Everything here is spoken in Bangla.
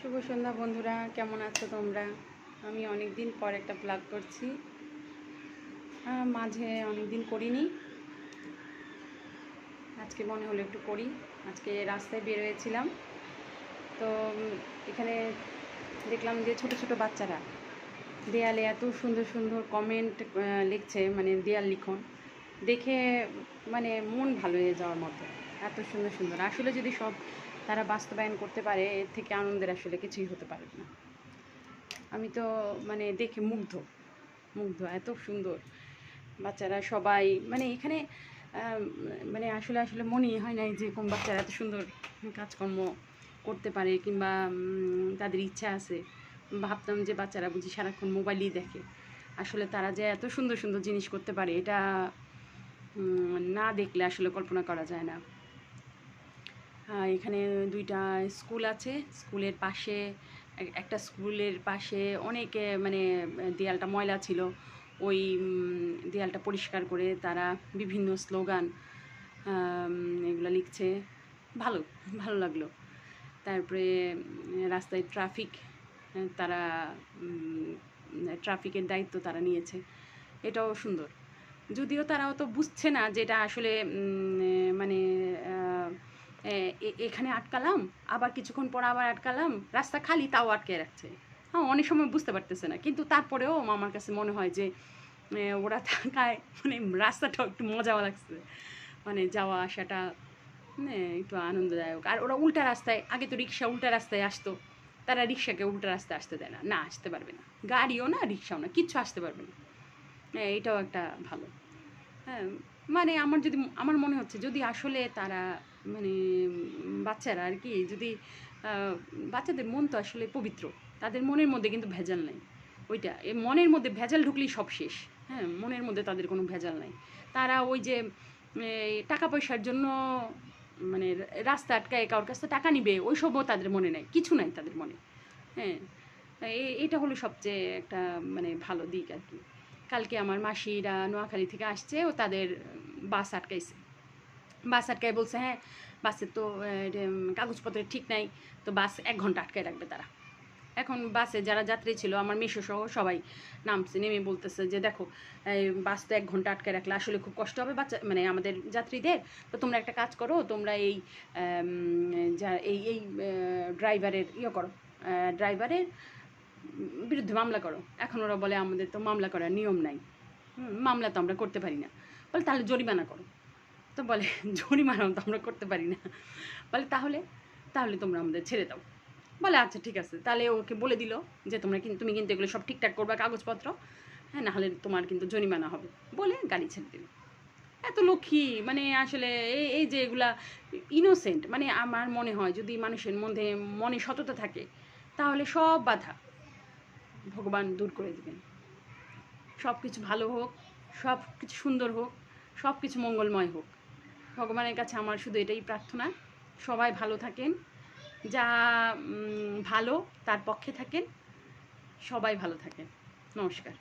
শুভ সন্ধ্যা বন্ধুরা, কেমন আছো তোমরা? আমি অনেক দিন পর একটা ব্লগ করছি। মাঝে অনেক দিন করিনি। আজকে মনে হলো একটু করি। আজকে রাস্তায় বের হয়েছিলাম। তো এখানে দেখলাম যে ছোট ছোট বাচ্চারা দেয়ালে এত সুন্দর সুন্দর কমেন্ট লিখছে মানে দেয়াল লিখন। দেখে মানে মন ভালো হয়ে যাওয়ার মতো। এত সুন্দর সুন্দর। আসলে যদি সব তারা বাস্তবায়ন করতে পারে, এর থেকে আনন্দের আসলে কিছুই হতে পারে না। আমি তো মানে দেখে মুগ্ধ মুগ্ধ, এত সুন্দর। বাচ্চারা সবাই মানে এখানে মানে আসলে আসলে মনেই হয় নাই যে কোন বাচ্চারা এত সুন্দর কাজকর্ম করতে পারে কিংবা তাদের ইচ্ছা আছে। ভাবতাম যে বাচ্চারা বুঝি সারাক্ষণ মোবাইলই দেখে। আসলে তারা যে এত সুন্দর সুন্দর জিনিস করতে পারে, এটা না দেখলে আসলে কল্পনা করা যায় না। এখানে দুইটা স্কুল আছে। স্কুলের পাশে, একটা স্কুলের পাশে অনেকে মানে দেয়ালটা ময়লা ছিল। ওই দেয়ালটা পরিষ্কার করে তারা বিভিন্ন স্লোগান এগুলো লিখছে। ভালো ভালো লাগল। তারপরে, রাস্তায় ট্রাফিক, তারা ট্রাফিকের দায়িত্ব তারা নিয়েছে। এটাও সুন্দর। যদিও তারা তো বুঝছে না যেটা আসলে মানে এখানে আটকালাম, আবার কিছুক্ষণ পর আবার আটকালাম, রাস্তা খালি তাও আটকে রাখছে। হ্যাঁ অনেক সময় বুঝতে পারতেছে না, কিন্তু তারপরেও আমার কাছে মনে হয় যে ওরা থাকায় মানে রাস্তাটাও একটু মজাও লাগছে। মানে যাওয়া আসাটা একটু আনন্দদায়ক। আর ওরা উল্টা রাস্তায়, আগে তো রিক্সা উল্টা রাস্তায় আসতো, তারা রিক্সাকে উল্টা রাস্তায় আসতে দেয় না। না, আসতে পারবে না। গাড়িও না, রিক্সাও না, কিচ্ছু আসতে পারবে না। এটাও একটা ভালো। হ্যাঁ মানে আমার যদি, আমার মনে হচ্ছে যদি আসলে তারা মানে বাচ্চারা আর কি, যদি বাচ্চাদের মন তো আসলে পবিত্র, তাদের মনের মধ্যে কিন্তু ভেজাল নাই, ওইটা, এ মনের মধ্যে ভেজাল ঢুকলেই সব শেষ হ্যাঁ মনের মধ্যে তাদের কোনো ভেজাল নাই, তারা ওই যে টাকা পয়সার জন্য মানে রাস্তা আটকায় কারোর কাছ টাকা নিবে, ওই সবও তাদের মনে নাই, কিছু নাই তাদের মনে হ্যাঁ এটা হলো সবচেয়ে একটা মানে ভালো দিক আর কি, কালকে আমার মাসিরা নোয়াখালী থেকে আসছে ও তাদের বাস আটকাইছে। বাস আটকায় বলছে হ্যাঁ বাসের তো কাগজপত্রের ঠিক নাই, তো বাস এক ঘণ্টা আটকায় রাখবে তারা। এখন বাসে যারা যাত্রী ছিল, আমার মেশো সহ সবাই নামছে, নেমে বলতেছে যে, দেখো বাস তো এক ঘণ্টা আটকে রাখলে আসলে খুব কষ্ট হবে বাচ্চা মানে আমাদের যাত্রীদের। তো তোমরা একটা কাজ করো, তোমরা এই এই এই ড্রাইভারের ইয়ে করো ড্রাইভারের বিরুদ্ধে মামলা করো। এখন ওরা বলে, আমাদের তো মামলা করার নিয়ম নাই। মামলা তো আমরা করতে পারি না। বলে, তাহলে জরিমানা করো। তো বলে জরিমানাও তো আমরা করতে পারি না। বলে, তাহলে তাহলে তোমরা আমাদের ছেড়ে দাও। বলে আচ্ছা ঠিক আছে। তাহলে ওকে বলে দিল যে, তোমরা কিন্তু তুমি কিন্তু এগুলো সব ঠিকঠাক করবা, কাগজপত্র। হ্যাঁ নাহলে তোমার কিন্তু জরিমানা হবে। বলে গাড়ি ছেড়ে দিল। এত লক্ষ্মী মানে আসলে এই এই যে এগুলা ইনোসেন্ট মানে আমার মনে হয় যদি মানুষের মধ্যে মনে সততা থাকে, তাহলে সব বাধা ভগবান দূর করে দেবেন। সব কিছু ভালো হোক। সব কিছু সুন্দর হোক সব কিছু মঙ্গলময় হোক। ভগবানের কাছে আমার শুধু এটাই প্রার্থনা। সবাই ভালো থাকেন। যা ভালো তার পক্ষে থাকেন। সবাই ভালো থাকেন। নমস্কার।